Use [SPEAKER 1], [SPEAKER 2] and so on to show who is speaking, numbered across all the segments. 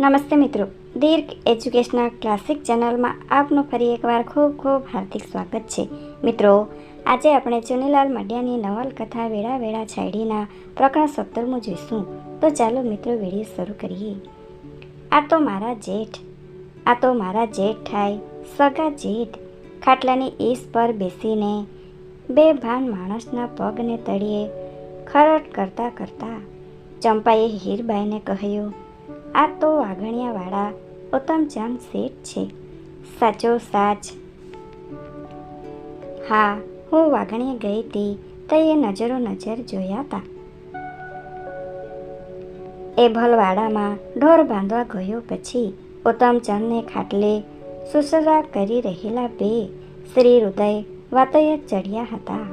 [SPEAKER 1] નમસ્તે મિત્રો. દીર્ઘ educational classic ચેનલમાં આપનું ફરી એકવાર ખૂબ ખૂબ હાર્દિક સ્વાગત છે. મિત્રો, આજે આપણે ચુનીલાલ મડિયાની નવલકથા વેળા વેળા છાયડીના પ્રકરણ સત્તરમું જોઈશું. તો ચાલો મિત્રો વીડિયો શરૂ કરીએ. આ તો મારા જેઠ. આ તો મારા જેઠ થાય, સગા જેઠ. ખાટલાની ઈસ પર બેસીને બે ભાન માણસના પગને તળિયે ખરટ કરતા કરતા ચંપાએ હીરબાઈને કહ્યું આ તો વાઘણિયાવાળા ઉત્તમચંદ શેઠ છે. સાચો સાચ. હા, હું વાઘણીએ ગઈ હતી તો એ નજરો નજર જોયા હતા એ ભલવાડામાં ઢોર બાંધવા ગયો પછી ઉત્તમચંદને ખાટલે સુસરા કરી રહેલા બે શ્રી હૃદય વાતોએ ચડ્યા હતા.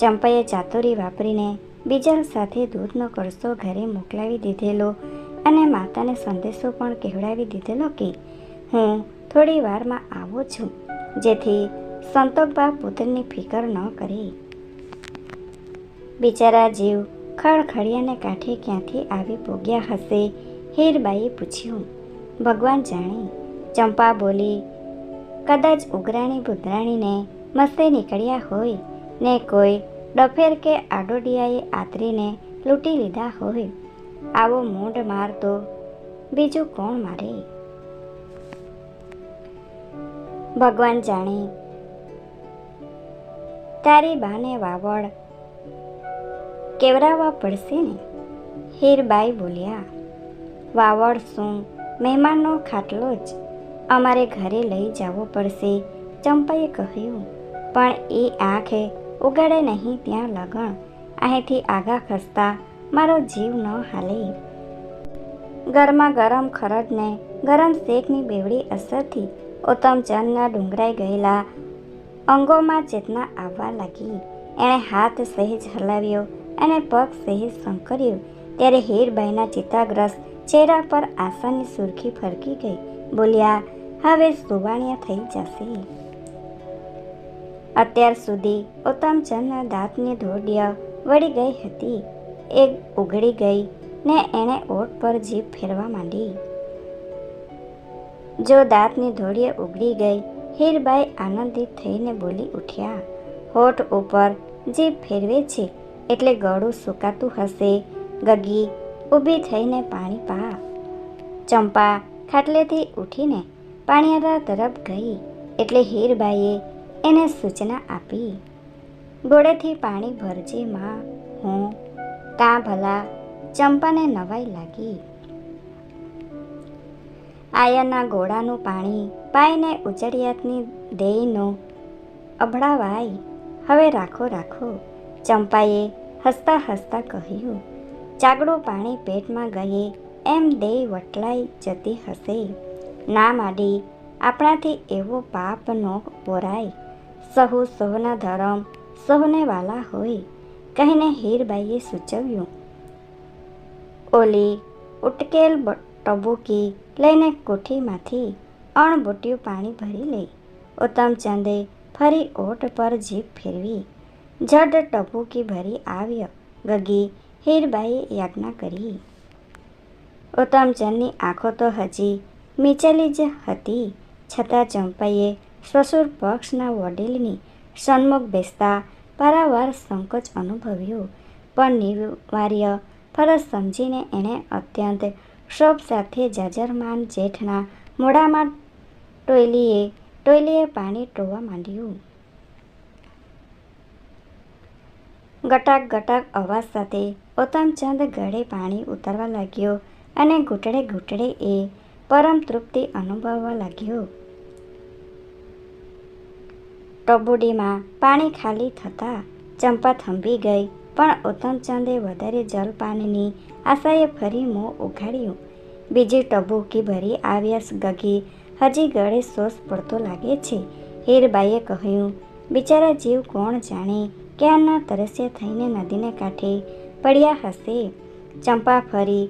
[SPEAKER 1] ચંપાએ ચાતુરી વાપરીને બીજા સાથે દૂધનો કળસો ઘરે મોકલાવી દીધેલો અને માતાને સંદેશો પણ કહેવડાવી દીધેલો કે, હું થોડી વારમાં આવું છું, જેથી સંતોકબા પુત્રની ફિકર ન કરે. બિચારા જીવ ખડખડિયાને કાંઠે ક્યાંથી આવી પોગ્યા હશે, હીરબાઈએ પૂછ્યું. ભગવાન જાણે, ચંપા બોલી, કદાચ ઉઘરાણી બુધરાણીને મસ્તે નીકળ્યા હોય ને કોઈ ડફેર કે આડોડિયાએ આતરીને લૂંટી લીધા હોય. આવો મૂંઢ માર તો બીજું કોણ મારે? ભગવાન જાણે. તારી બાને વાવડ. કેવરાવા પડશે ને? હીરબાઈ બોલ્યા. વાવડ શું? મહેમાનનો ખાટલો જ. અમારે ઘરે લઈ જવો પડશે, ચંપાએ કહ્યું. પણ એ આંખે ઉગાડે નહીં ત્યાં લગણ. અહીંથી આગા ખસતા મારો જીવ ન હાલે. ગરમા ગરમ ખરડને ગરમ શેકની બેવડી અસરથી ઉત્તમચંદના ડુંગરાઈ ગયેલા અંગોમાં ચેતના આવવા લાગી. એણે હાથ સહેજ હલાવ્યો અને પગ સહેજ સંકર્યો ત્યારે હીરબાઈના ચિત્તાગ્રસ્ત ચહેરા પર આશાની સુરખી ફરકી ગઈ. બોલ્યા, હવે સુવાણિયા થઈ જશે. અત્યાર સુધી ઉત્તમચંદના દાંતની ધોડિયા વળી ગઈ હતી. એ ઉઘડી ગઈ ને એણે ઓઠ પર જીભ ફેરવા માંડી. જો દાંતની ધોળીએ ઉઘડી ગઈ, હીરબાઈ આનંદિત થઈને બોલી ઉઠ્યા, હોઠ ઉપર જીભ ફેરવે છે, એટલે ગળું સુકાતું હશે, ગગી, ઊભી થઈને પાણી પા. ચંપા ખાટલેથી ઉઠીને પાણીયારા તરફ ગઈ, એટલે હીરબાઈએ એને સૂચના આપી, ગોળેથી પાણી ભરજે માં, હું કાં ભલા ચંપાને નવાઈ લાગી. આયાના ગોળાનું પાણી પાઈને ઉચડિયાતની દેયનો અભળાવાય હવે રાખો રાખો, ચંપાએ હસતા હસતા કહ્યું, ચાગડું પાણી પેટમાં ગયે એમ દેય વટલાઈ જતી હશે. ના માડી, આપણાથી એવો પાપ ન પોરાય. સહુ સહુના ધરમ સહુને વાલા હોય. કહીને હીરબાઈએ સૂચવ્યું, ઓલી ઉટકેલ ટબુકી લઈને કોઠીમાંથી અણબોટ્યું પાણી ભરી લઈ ઉત્તમચંદે ફરી ઓટ પર જીભ ફેરવી. જડ ટબુકી ભરી આવ્યો. ગગી હીરબાઈએ યાજ્ઞા કરી. ઉત્તમચંદની આંખો તો હજી મીચેલી જ હતી. છતાં ચંપાઈએ સસુર પક્ષના વડીલની સન્મુખ બેસતા પારાવાર સંકોચ અનુભવ્યો. પણ નિવાર્ય ફરજ સમજીને એણે અત્યંત ક્ષોભ સાથે જજરમાન જેઠના મોઢામાં ટોયલીએ ટોયલીએ પાણી ટોવા માંડ્યું. ગટાક ગટાક અવાજ સાથે ઉત્તમચંદ ગળે પાણી ઉતરવા લાગ્યો અને ઘૂંટડે ઘૂંટડે એ પરમ તૃપ્તિ અનુભવવા લાગ્યો. ટબુડીમાં પાણી ખાલી થતાં ચંપા થંભી ગઈ. પણ ઉત્તમચંદે વધારે જલપાનની આશાએ ફરી મોં ઉઘાડ્યું. બીજી ટબુકી ભરી આવ્યા ગગી. હજી ગળે સોસ પડતો લાગે છે. હીરબાઈએ કહ્યું, બિચારા જીવ કોણ જાણે? ક્યારના તરસ્યા થઈને નદીને કાંઠે પડ્યા હશે? ચંપા ફરી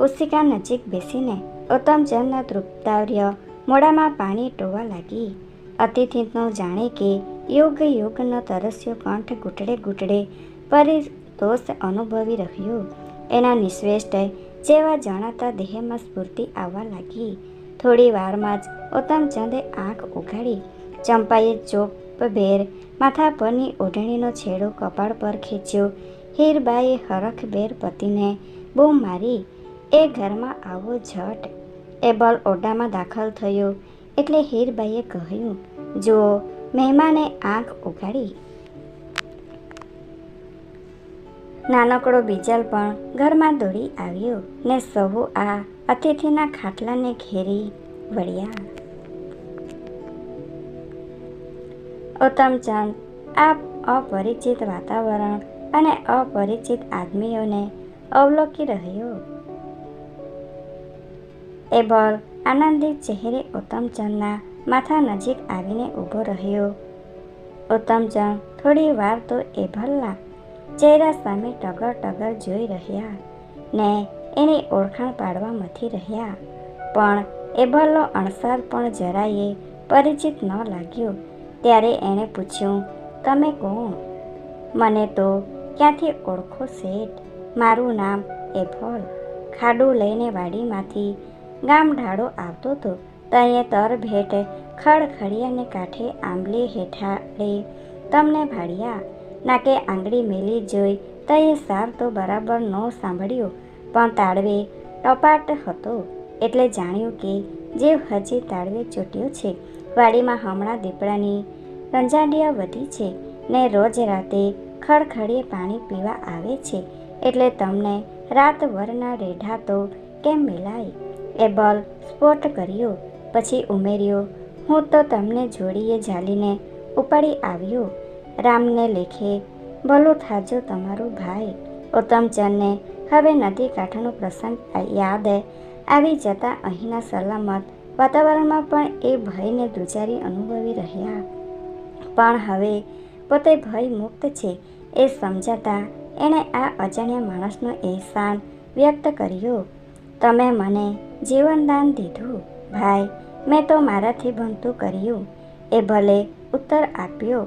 [SPEAKER 1] ઉસિકા નજીક બેસીને ઉત્તમચંદના તૃપ્તાવ્ય મોડામાં પાણી ટોવા લાગી. અતિથિનો જાણે કે યુગ યુગનો તરસ્યો કંઠ ઘૂંટડે ઘૂંટડે પરિતોષ અનુભવી રહ્યો. એના નિશ્વેષ્ટ જેવા જણાતા દેહમાં સ્ફૂર્તિ આવવા લાગી. થોડી વારમાં જ ઉત્તમચંદે આંખ ઉઘાડી. ચંપાએ ચોપભેર માથા પરની ઓઢણીનો છેડો કપાળ પર ખેંચ્યો. હીરબાએ હરખભેર પતિને બૂમ મારી, એ ઘરમાં આવો ઝટ. બલ ઓરડામાં દાખલ થયો. એટલે હીરબાઈએ કહ્યું જુઓ મહેમાને આંખ ઉગાડી. નાનકડો બીજલ પણ ઘરમાં દોડી આવ્યો ને સહુ આ અતિથિના ખાટલાને ઘેરી વળ્યા. ઉત્તમચંદ આ અપરિચિત વાતાવરણ અને અપરિચિત આદમીઓને અવલોકી રહ્યો. એબલ આનંદિત ચહેરે ઉત્તમચંદના માથા નજીક આવીને ઊભો રહ્યો. ઉત્તમચંદ થોડી વાર તો એભલના ચહેરા સામે ટગર ટગર જોઈ રહ્યા ને એની ઓળખાણ પાડવા મથી રહ્યા. પણ એભલનો અણસાર પણ જરાયે પરિચિત ન લાગ્યો. ત્યારે એણે પૂછ્યું, તમે કોણ? મને તો ક્યાંથી ઓળખો શેઠ? મારું નામ એભોલ ખાડું લઈને વાડીમાંથી ગામ ઢાળો આવતો હતો તઈએ તર ભેટ ખડખડિયાને કાંઠે આંબલી હેઠાડે તમને ભાડ્યા નાકે આંગળી મેલી જોઈ તયે સાર તો બરાબર ન સાંભળ્યો, પણ તાળવે ટપાટ હતો. એટલે જાણ્યું કે જીવ હજી તાળવે ચોટ્યો છે. વાડીમાં હમણાં દીપડાની રંજાડિયા વધી છે ને રોજ રાતે ખડખડીએ પાણી પીવા આવે છે. એટલે તમને રાતભરના રેઢા તો કેમ મિલાય? એ બલ સ્પોટ કર્યો. પછી ઉમેર્યો, હું તો તમને જોડીએ ઝાલીને ઉપાડી આવ્યો. રામને લેખે, ભલું થાજો તમારું ભાઈ. ઉત્તમચંદને, હવે નદી કાંઠાનો પ્રસંગ યાદ આવી જતાં અહીંના સલામત વાતાવરણમાં પણ એ ભયને દુચારી અનુભવી રહ્યા. પણ હવે પોતે ભય મુક્ત છે એ સમજાતા એણે આ અજાણ્યા માણસનો અહેસાન વ્યક્ત કર્યો. તમે મને જીવનદાન દીધું. ભાઈ, મેં તો મારાથી બનતું કર્યું. એ ભલે ઉત્તર આપ્યો.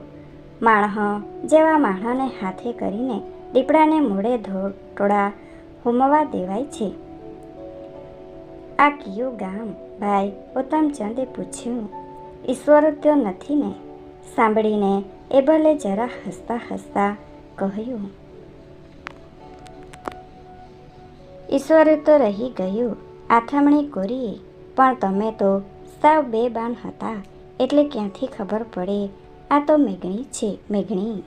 [SPEAKER 1] માણહ જેવા માણહને હાથે કરીને દીપડાને મોડે ધોટોળા હોમવા દેવાય છે. આ કયું ગામ, ભાઈ, ઉત્તમચંદે પૂછ્યું. ઈશ્વર તો નથી ને? સાંભળીને એ ભલે જરા હસતા હસતા કહ્યું. ઈશ્વર તો રહી ગયું. આથમણી કોરી પણ તમે તો સાવ બેબાન હતા, એટલે ક્યાંથી ખબર પડે? આ તો મેઘણી છે, મેઘણી.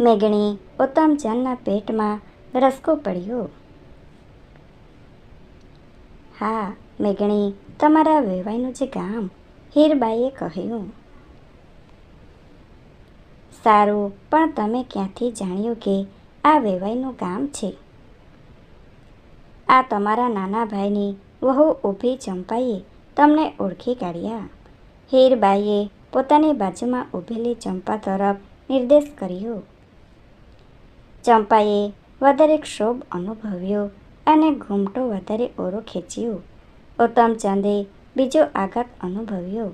[SPEAKER 1] મેઘણી ઉત્તમચંદના પેટમાં રસકો પડ્યો. હા, મેઘણી, તમારા વેવાઈનું જે ગામ, હીરબાઈએ કહ્યું. સારું, પણ તમે ક્યાંથી જાણ્યું કે આ વેવાઈનું ગામ છે? આ તમારા નાના ભાઈની વહુ ઊભી ચંપાઈએ તમને ઓળખી કાઢ્યા. હીરબાઈએ પોતાની બાજુમાં ઊભેલી ચંપા તરફ નિર્દેશ કર્યો. ચંપાએ વધારે ક્ષોભ અનુભવ્યો અને ઘૂમટો વધારે ઓરો ખેંચ્યો. ઉત્તમચંદે બીજો આઘાત અનુભવ્યો.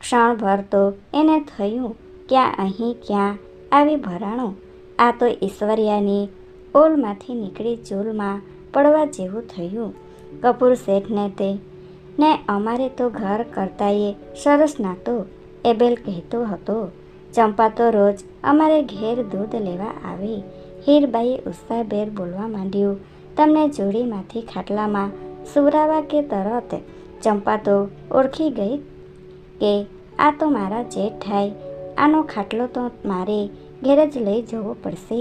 [SPEAKER 1] ક્ષણભર તો એને થયું ક્યાં અહીં ક્યાં આવી ભરાણો. આ તો ઈશ્વરિયાની ઓલમાંથી નીકળી ચૂલમાં પડવા જેવું થયું. કપૂર શેઠને તે, ને અમારે તો ઘર કરતાંય સરસ નાતો, એબેલ કહેતો હતો. ચંપા તો રોજ અમારે ઘેર દૂધ લેવા આવે. હીરબાઈએ ઉત્સાહભેર બોલવા માંડ્યું, તમને જોડીમાંથી ખાટલામાં સુવરાવા કે તરત? ચંપા તો ઓળખી ગઈ કે આ તો મારા જેઠ થાય, આનો ખાટલો તો મારે ઘેર જ લઈ જવો પડશે.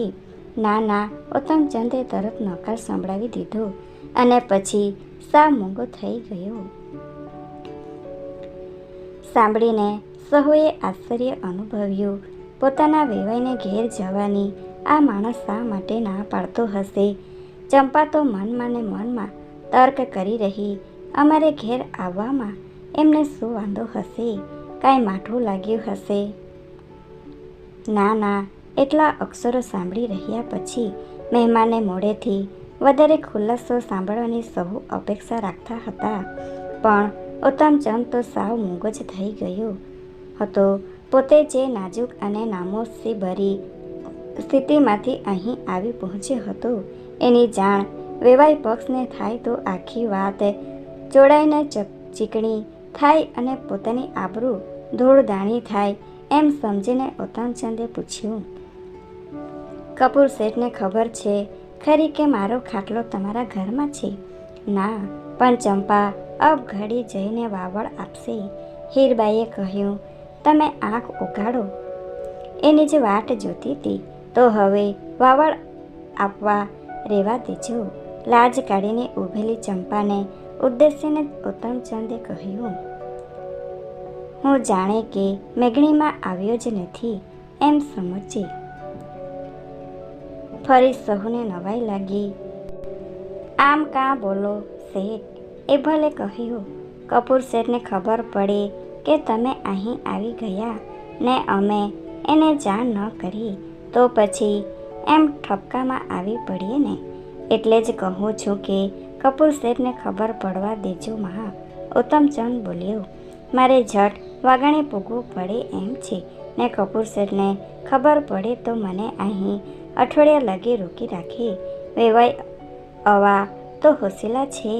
[SPEAKER 1] ના ના ઉત્તમચંદે તરત નકાર સંભળાવી દીધો અને પછી સા મૂંગો થઈ ગયો. સાંભળીને સહુએ આશ્ચર્ય અનુભવ્યું. પોતાના વેવાઈને ઘેર જવાની આ માણસ શા માટે ના પાડતો હશે? ચંપા તો મનમાં ને મનમાં તર્ક કરી રહી. અમારે ઘેર આવવામાં એમને શું વાંધો હશે? કાંઈ માઠું લાગ્યું હશે? ના ના એટલા અક્ષરો સાંભળી રહ્યા પછી મહેમાને મોડેથી વધારે ખુલાસો સાંભળવાની સહુ અપેક્ષા રાખતા હતા. પણ ઉત્તમચંદ તો સાવ મૂંગો જ થઈ ગયો હતો. પોતે જે નાજુક અને નામોસી ભરી સ્થિતિમાંથી અહીં આવી પહોંચ્યો હતો, એની જાણ વેવાય પક્ષને થાય તો આખી વાત જોડાઈને ચક ચીકણી થાય અને પોતાની આબરૂ ધૂળદાણી થાય એમ સમજીને ઉત્તમચંદે પૂછ્યું કપૂર શેઠને ખબર છે, ખરી કે મારો ખાટલો તમારા ઘરમાં છે? ના, પણ ચંપા, અબ ઘડી જઈને વાવડ આપશે. હીરબાઈએ કહ્યું, તમે આંખ ઉગાડો એની જ વાટ જોતી હતી. તો હવે વાવડ આપવા રહેવા દેજો. લાજ કાઢીને ઊભેલી ચંપાને ઉદ્દેશીને ઉત્તમચંદે કહ્યું, હું જાણે કે મેઘણીમાં આવ્યો જ નથી, એમ સમજે. ફરી સહુને નવાઈ લાગી. આમ કાં બોલો શેઠ? એ ભલે કહ્યું. કપૂર શેઠને ખબર પડે કે તમે અહીં આવી ગયા ને અમે એને જાણ ન કરી તો પછી એમ ઠપકામાં આવી પડીએ ને. એટલે જ કહું છું કે કપૂર શેઠને ખબર પડવા દેજો મહા. ઉત્તમચંદ બોલ્યો. મારે ઝટ વાગણે પૂગવું પડે એમ છે ને કપૂર શેઠને ખબર પડે તો મને અહીં અઠવાડિયા લગી રોકી રાખી. વેવાય અવા તો હોશિલા છે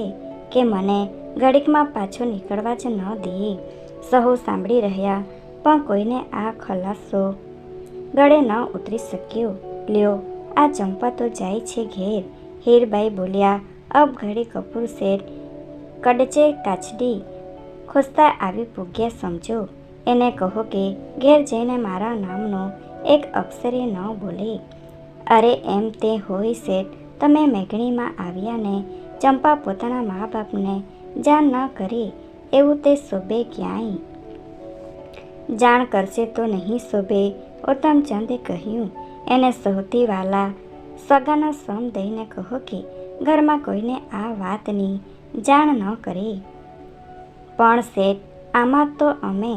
[SPEAKER 1] કે મને ઘડીકમાં પાછું નીકળવા જ ન દે. સહુ સાંભળી રહ્યા, પણ કોઈને આ ખલાસો ગળે ન ઉતરી શક્યો. લ્યો, આ ચંપા તો જાય છે ઘેર. હીરબાઈ બોલ્યા, અબ ઘડી કપૂર શેર કડચે કાચડી. ખોસતા આવી પૂગ્યા, સમજો. એને કહો કે ઘેર જઈને મારા નામનો એક અક્ષરે ન બોલે. અરે એમ તે હોય શેઠ. તમે મેઘણીમાં આવ્યા ને ચંપા પોતાના મા બાપને જાણ ન કરી, એવું તે શોભે ક્યાંય? જાણ કરશે તો નહીં શોભે ઉત્તમચંદે કહ્યું. એને સૌથી વાલા સગાનો સમ દઈને કહો કે, ઘરમાં કોઈને આ વાતની જાણ ન કરે. પણ શેઠ, આમાં તો અમે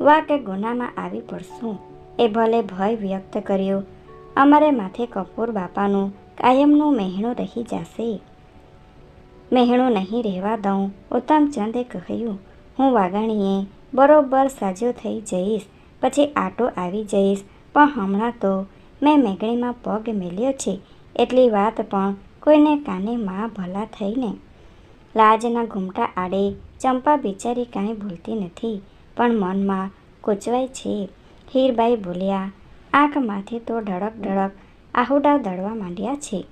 [SPEAKER 1] વા કે ગુનામાં આવી પડશું. એ ભલે ભય વ્યક્ત કર્યો અમારે માથે કપૂર બાપાનું કાયમનું મહેણું રહી જશે. મહેણું નહીં રહેવા દઉં ઉત્તમચંદે કહ્યું, હું વાઘાણીએ બરોબર સાજો થઈ જઈશ, પછી આટો આવી જઈશ, પણ હમણાં તો મેં મેઘણીમાં પગ મેલ્યો છે, એટલી વાત પણ કોઈને કાને માં ભલા થઈને લાજના ઘૂમટા આડે ચંપા બિચારી કાંઈ ભૂલતી નથી, પણ મનમાં કોચવાય છે. હીરબાઈ બોલ્યા આંખમાંથી તો ઢળક ઢળક આહુડા દળવા માંડ્યા છે.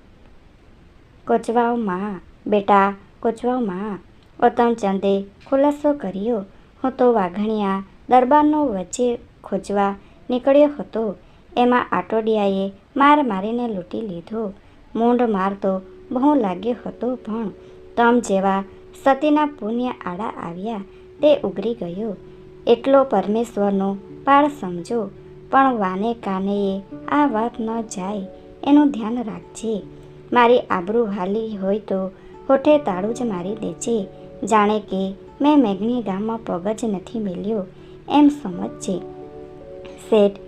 [SPEAKER 1] કોચવાઓ માં, બેટા, કોચવાઓ માં ઉત્તમચંદે ખુલાસો કર્યો. હું તો વાઘણિયા દરબારનો વચ્ચે ખોજવા નીકળ્યો હતો. એમાં આટોડિયાએ માર મારીને લૂંટી લીધો. મૂંઢ માર તો બહુ લાગ્યો હતો પણ તમ જેવા સતીના પુણ્ય આડા આવ્યા. તે ઉગરી ગયો. એટલો પરમેશ્વરનો પાળ સમજો. પણ વાને કાને આ વાત ન જાય એનું ધ્યાન રાખજે. મારી આબરૂ હાલી હોય તો હોઠે તાળું જ મારી દેજે. જાણે કે મેં મેઘની ગામમાં પગ જ નથી મેલ્યો એમ સમજજે. શેઠ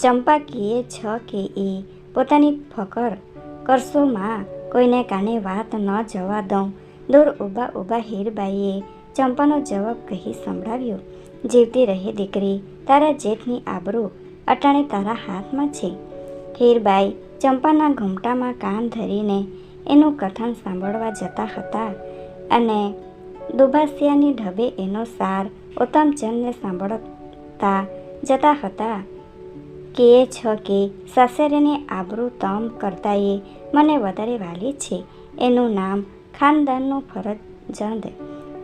[SPEAKER 1] ચંપા કીએ છ કે એ પોતાની ફકર કરશો માં, કોઈને કાને વાત ન જવા દઉં. દૂર ઊભા ઊભા હીરબાઈએ ચંપાનો જવાબ કહી સંભળાવ્યો. જીવતી રહે દીકરી, તારા જેઠની આબરૂ અટાણે તારા હાથમાં છે. હીરબાઈ ચંપાના ઘૂમટામાં કાન ધરીને એનું કથન સાંભળવા જતા હતા અને દુભાસિયાની ઢબે એનો સાર ઉત્તમચંદને સાંભળતા જતા હતા. કે છ કે સાસરેની આબરૂ તમ કરતાંએ મને વધારે વાલી છે. એનું નામ ખાનદાનનું ફરજંદ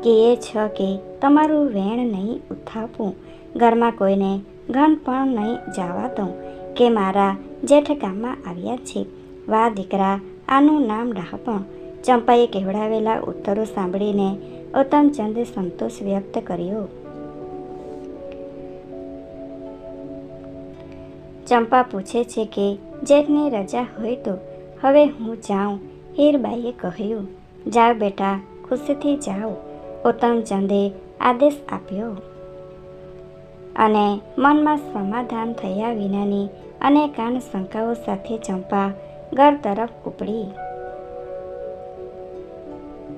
[SPEAKER 1] કે છ કે તમારું વેણ નહીં ઉથાપું. ઘરમાં કોઈને ઘન પણ નહીં જવા દઉં કે મારા જેઠ ગામમાં આવ્યા છે. વા દીકરા, આનું નામ ડહાપણ ચંપાએ કહેવડાવેલા ઉત્તરો સાંભળીને ઉત્તમચંદે સંતોષ વ્યક્ત કર્યો. ચંપા પૂછે છે કે, જેઠની રજા હોય તો હવે હું જાઉં? હીરબાઈએ કહ્યું, જાઓ બેટા, ખુશીથી જાઓ. ઉત્તમચંદે આદેશ આપ્યો. અને મનમાં સમાધાન થયા વિનાની અનેકાન શંકાઓ સાથે ચંપા ઘર તરફ ઉપડી.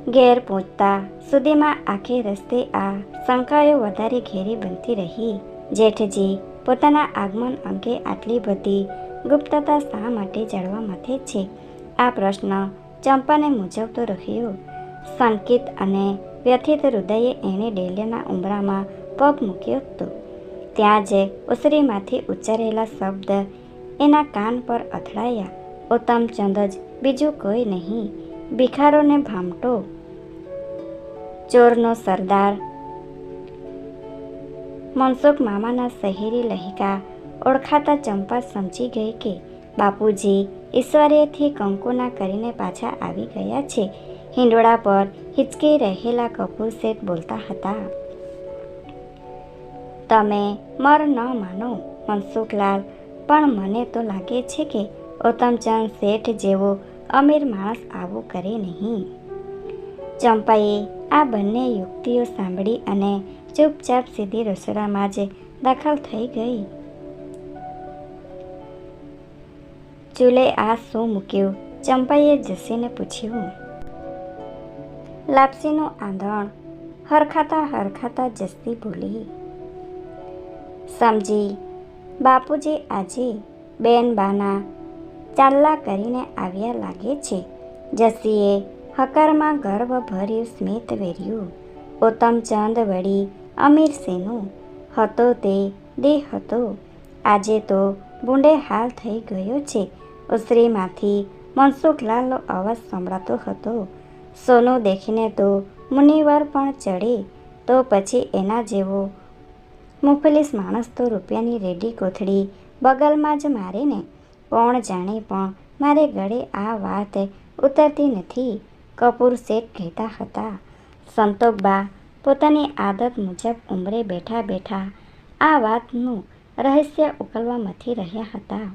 [SPEAKER 1] ઘેર પહોંચતા સુધીમાં આખે રસ્તે આ શંકાઓ વધારે ઘેરી બનતી રહી. જેઠજી પોતાના આગમન અંગે આટલી બધી ગુપ્તતા શા માટે જાળવા મથે છે? આ પ્રશ્ન ચંપાને મૂંઝવતો રહ્યો. સંકિત અને વ્યથિત હૃદયે એણે ડેલિયાના ઉંબરામાં પગ મૂક્યો હતો. ત્યાં જે ઉસરીમાંથી ઉચ્ચારેલા શબ્દ એના કાન પર અથડાયા. ઉત્તમચંદ જ, બીજું કોઈ નહીં. ભિખારોને ભામટો. ચોરનો સરદાર. મનસુખ મામાના શહેરી લહિકા ઓળખાતા ચંપા સમજી ગઈ કે બાપુજી ઈશ્વરેથી કંકુના કરીને પાછા આવી ગયા છે. હિંડોળા પર હિચકી રહેલા કપૂર શેઠ બોલતા હતા. તમે મર ન માનો મનસુખલાલ પણ મને તો લાગે છે કે ઉત્તમચંદ શેઠ જેવો અમીર માણસ આવું કરે નહીં. ચંપાએ આ બંને યુક્તિઓ સાંભળી અને ચૂપચાપ સીધી રસોડામાં જ દાખલ થઈ ગઈ. ચૂલે આ શું મૂક્યું? ચંપાએ જસીને પૂછ્યું. લાપસીનું આંધણ. હરખાતા હરખાતા જસ્તી બોલી સમજી. બાપુજી આજે બેન બાના ચાલ્લા કરીને આવ્યા લાગે છે. જસીએ હકારમાં ગર્વ ભર્યું સ્મિત વેર્યું. ઉત્તમચંદ વળી અમીર સેનું હતો તે, દેહ હતો. આજે તો બુંડે હાલ થઈ ગયો છે. ઉસરીમાંથી મનસુખલાલનો અવાજ સંભળાતો હતો. સોનું દેખીને તો મુનિવર પણ ચડે, તો પછી એના જેવો મુફલીસ માણસ તો રૂપિયાની રેડી કોથળી બગલમાં જ મારે ને કોણ જાણે પણ મારે ગળે આ વાત ઉતરતી નથી. કપૂર શેઠ કહેતા હતા સંતોકબા પોતાની આદત મુજબ ઉંમરે બેઠા બેઠા આ વાતનું રહસ્ય ઉકલવા મથી રહ્યા હતા.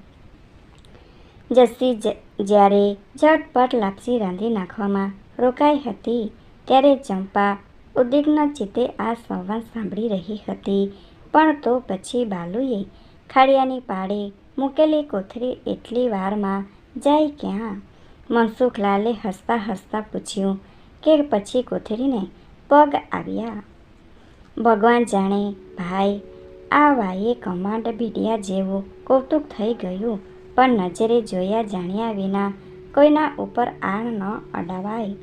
[SPEAKER 1] જસ્સી જ્યારે ઝટપટ લાપસી રાંધી નાખવામાં રોકાઈ હતી, ત્યારે ચંપા ઉદ્વિગ્ન ચિત્તે આ સંવાદ સાંભળી રહી હતી. પણ તો પછી બાલુએ ખાડિયાની પાડે મૂકેલી કોથળી એટલી વારમાં જાય ક્યાં? મનસુખલાલે હસતા હસતા પૂછ્યું કે પછી કોથળીને પગ આવ્યા? ભગવાન જાણે ભાઈ, આ વાયે કમાન્ડ ભીડિયા જેવું કૌતુક થઈ ગયું, પણ નજરે જોયા જાણ્યા વિના કોઈના ઉપર આણ ન અડાવાય.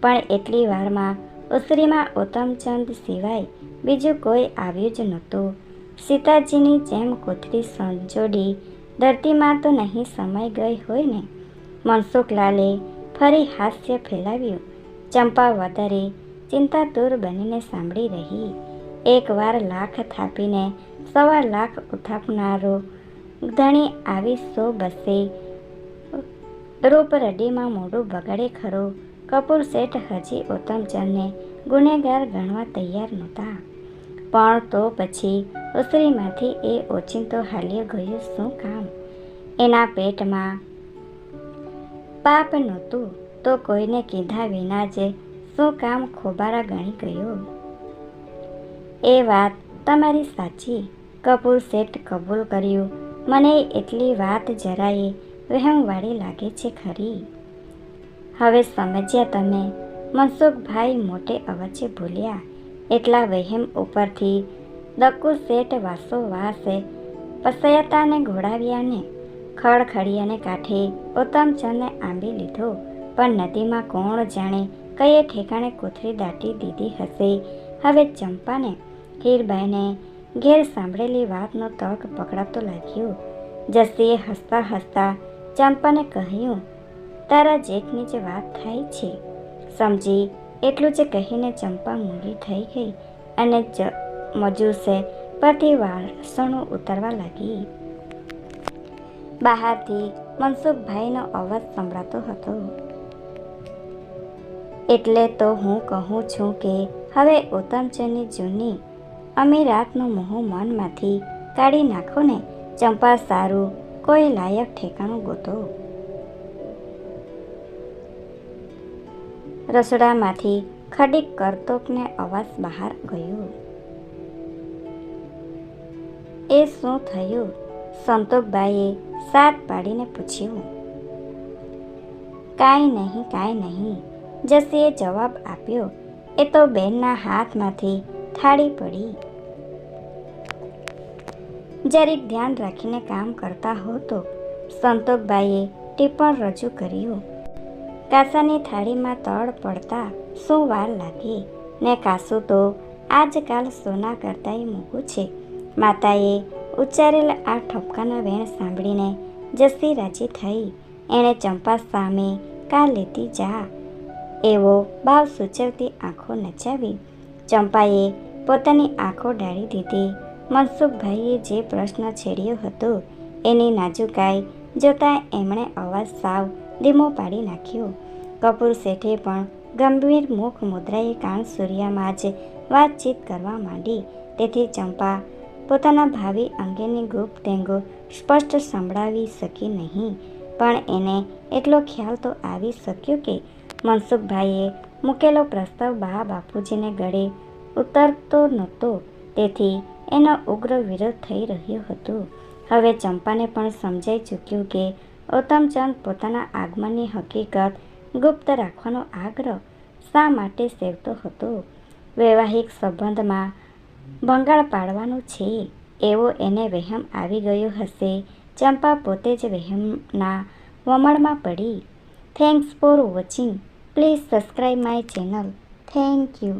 [SPEAKER 1] પણ એટલી વારમાં ઉસરીમાં ઉત્તમચંદ સિવાય બીજું કોઈ આવ્યું જ નહોતું. સીતાજીની જેમ કોથળી સંજોડી ધરતીમાં તો નહીં સમાઈ ગઈ હોય ને? મનસુખલાલે ફરી હાસ્ય ફેલાવ્યું. ચંપા વધારે ચિંતાતુર બનીને સાંભળી રહી. એકવાર લાખ થાપીને સવા લાખ ઉથાપનારો ધણી આવી સો બસે. રૂપ રડીમાં મોઢું બગાડે ખરો. કપૂર શેઠ હજી ઉત્તમચંદને ગુનેગાર ગણવા તૈયાર નહોતા. પણ તો પછી ઉસરીમાંથી એ ઓચિંતો હાલ્યો ગયો શું કામ? એના પેટમાં પાપ નહોતું તો કોઈને કીધા વિના જ શું કામ ખોબારા ગણી ગયો? એ વાત તમારી સાચી. કપૂર શેઠ કબૂલ કર્યું. મને એટલી વાત જરાયે વહેમવાળી લાગે છે ખરી. હવે સમજ્યા તમે. મનસુખભાઈ મોટે અવાજે બોલ્યા, એટલા વહેમ ઉપરથી દક્કુ શેઠ વાસો વાસે, પસયતાને ઘોડાવ્યાને ખડખડિયાને કાંઠે ઉત્તમચંદને આંબી લીધો. પણ નદીમાં કોણ જાણે કયે ઠેકાણે કોથળી દાટી દીધી હશે. હવે ચંપાને, હીરબાઈને ઘેર સાંભળેલી વાતનો તક પકડાતો લાગ્યો. જસીએ હસતા હસતા ચંપાને કહ્યું તારા જેઠની જે વાત થાય છે, સમજી, એટલું જ કહીને ચંપા મૂંગી થઈ ગઈ અને મજૂસે પરથી વાસણો ઉતરવા લાગી. બહારથી મનસુખભાઈનો અવાજ સંભળાતો હતો. એટલે તો હું કહું છું કે હવે ઉત્તમચંદની જૂની અમે રાતનું મોહ મનમાંથી કાઢી નાખો ને ચંપા સારું કોઈ લાયક ઠેકાણું ગોતો. રસોડામાંથી ખડીક કરતોકને અવાજ બહાર ગયો. એ શું થયું? સંતોકબાઈએ સાત પાડીને પૂછ્યું. કાંઈ નહીં કાંઈ નહીં, જસીએ જવાબ આપ્યો. એ તો બેનના હાથમાંથી થાળી પડી. જરીક ધ્યાન રાખીને કામ કરતા હો તો સંતોકબાઈએ ટિપ્પણ રજૂ કર્યું. કાસાની થાળીમાં તળ પડતા શું વાર લાગી? ને કાસું તો આજકાલ સોના કરતાંય મૂકું છે. માતાએ ઉચ્ચારેલ આ ઠપકાના વેણ સાંભળીને જસી રાજી થઈ. એણે ચંપા સામે કા લેતી જા. એવો ભાવ સૂચવતી આંખો નચાવી. ચંપાએ પોતાની આંખો ડાળી દીધી. મનસુખભાઈએ જે પ્રશ્ન છેડ્યો હતો, એની નાજુકાઈ જોતાં એમણે અવાજ સાવ ધીમો પાડી નાખ્યો. કપૂર શેઠે પણ ગંભીર મુખ મુદ્રાએ કાન સૂર્યામાં જ વાતચીત કરવા માંડી. તેથી ચંપા પોતાના ભાવિ અંગેની ગુપ્ત ટેંગો સ્પષ્ટ સંભળાવી શકી નહીં. પણ એને એટલો ખ્યાલ તો આવી શક્યો કે મનસુખભાઈએ મૂકેલો પ્રસ્તાવ બા બાપુજીને ગળે ઉતરતો નહોતો. તેથી એનો ઉગ્ર વિરોધ થઈ રહ્યો હતો. હવે ચંપાને પણ સમજાઈ ચૂક્યું કે ઉત્તમચંદ પોતાના આગમનની હકીકત ગુપ્ત રાખવાનો આગ્રહ શા માટે સેવતો હતો? વૈવાહિક સંબંધમાં ભંગાળ પાડવાનું છે એવો એને વહેમ આવી ગયો હશે. ચંપા પોતે જ વહેમના વમળમાં પડી. Thanks for watching please subscribe my channel thank you